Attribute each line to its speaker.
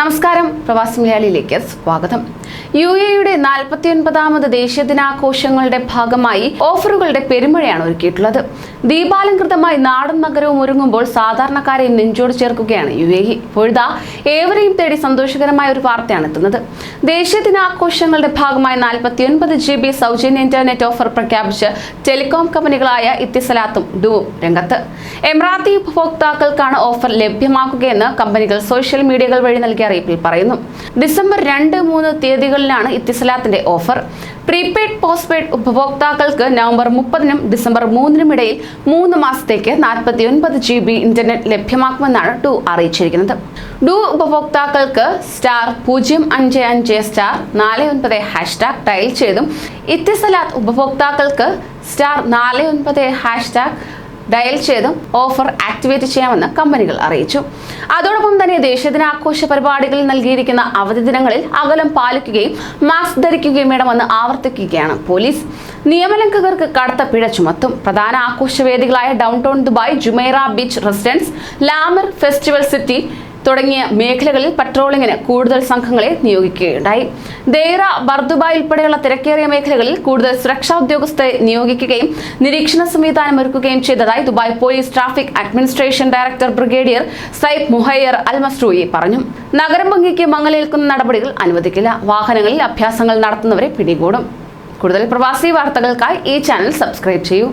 Speaker 1: നമസ്കാരം. പ്രവാസി മലയാളിയിലേക്ക് സ്വാഗതം. യു എയുടെ നാൽപ്പത്തി ഒൻപതാമത് ദേശീയ ദിനാഘോഷങ്ങളുടെ ഭാഗമായി ഓഫറുകളുടെ പെരുമഴയാണ് ഒരുക്കിയിട്ടുള്ളത്. ദീപാലംകൃതമായി നാടും നഗരവും ഒരുങ്ങുമ്പോൾ സാധാരണക്കാരെയും നെഞ്ചോട് ചേർക്കുകയാണ് യു എ ഇ ഇപ്പോഴിതാ ഏവരെയും തേടി സന്തോഷകരമായ ഒരു വാർത്തയാണ് എത്തുന്നത്. ദേശീയ ദിനാഘോഷങ്ങളുടെ ഭാഗമായി നാൽപ്പത്തി ഒൻപത് ജി ബി സൗജന്യ ഇന്റർനെറ്റ് ഓഫർ പ്രഖ്യാപിച്ച് ടെലികോം കമ്പനികളായ ഇത്തിസലാത്തും ഡുവും രംഗത്ത്. എമിറാത്തി ഉപഭോക്താക്കൾക്കാണ് ഓഫർ ലഭ്യമാക്കുകയെന്ന് കമ്പനികൾ സോഷ്യൽ മീഡിയകൾ വഴി നൽകിയ അറിയിപ്പിൽ പറയുന്നു. ഡിസംബർ രണ്ട് മൂന്ന് തീയതികളിലാണ് ഇത്തിസലാത്തിന്റെ ഓഫർ. പ്രീപെയ്ഡ് പോസ്റ്റ് പോസ്റ്റ്പെയ്ഡ് ഉപഭോക്താക്കൾക്ക് നവംബർ മുപ്പതിനും ഡിസംബർ മൂന്നിനും ഇടയിൽ മൂന്ന് മാസത്തേക്ക് നാൽപ്പത്തി ഒൻപത് ജി ബി ഇന്റർനെറ്റ് ലഭ്യമാക്കുമെന്നാണ് ഡു അറിയിച്ചിരിക്കുന്നത്. ഡു ഉപഭോക്താക്കൾക്ക് സ്റ്റാർ പൂജ്യം അഞ്ച് അഞ്ച് സ്റ്റാർ നാല് ഒൻപത് ഹാഷ്ടാഗ് ടൈൽ ചെയ്തും ഇത്തിസലാത്ത് ഉപഭോക്താക്കൾക്ക് സ്റ്റാർ നാല് ഒൻപത് ഹാഷ്ടാഗ് ഡയൽ ചെയ്തും ഓഫർ ആക്ടിവേറ്റ് ചെയ്യാമെന്ന് കമ്പനികൾ അറിയിച്ചു. അതോടൊപ്പം തന്നെ ദേശീയദിനാഘോഷ പരിപാടികളിൽ നൽകിയിരിക്കുന്ന അവധി ദിനങ്ങളിൽ അകലം പാലിക്കുകയും മാസ്ക് ധരിക്കുകയും വേണമെന്ന് ആവർത്തിക്കുകയാണ് പോലീസ്. നിയമലംഘകർക്ക് കടുത്ത പിഴ ചുമത്തും. പ്രധാന ആഘോഷവേദികളായ downtown Dubai Jumeirah beach residence La Mer festival city തുടങ്ങിയ മേഖലകളിൽ പട്രോളിംഗിന് കൂടുതൽ സംഘങ്ങളെ നിയോഗിക്കുകയുണ്ടായി. ദേറ ബർദുബായ് ഉൾപ്പെടെയുള്ള തിരക്കേറിയ മേഖലകളിൽ കൂടുതൽ സുരക്ഷാ ഉദ്യോഗസ്ഥരെ നിയോഗിക്കുകയും നിരീക്ഷണ സംവിധാനം ഒരുക്കുകയും ചെയ്തതായി Dubai police traffic administration director brigadier Saif Muhair Al പറഞ്ഞു. നഗരം ഭംഗിക്ക് മങ്ങലേൽക്കുന്ന നടപടികൾ അനുവദിക്കില്ല. വാഹനങ്ങളിൽ അഭ്യാസങ്ങൾ നടത്തുന്നവരെ പിടികൂടും. കൂടുതൽ പ്രവാസി വാർത്തകൾക്കായി ഈ ചാനൽ സബ്സ്ക്രൈബ് ചെയ്യൂ.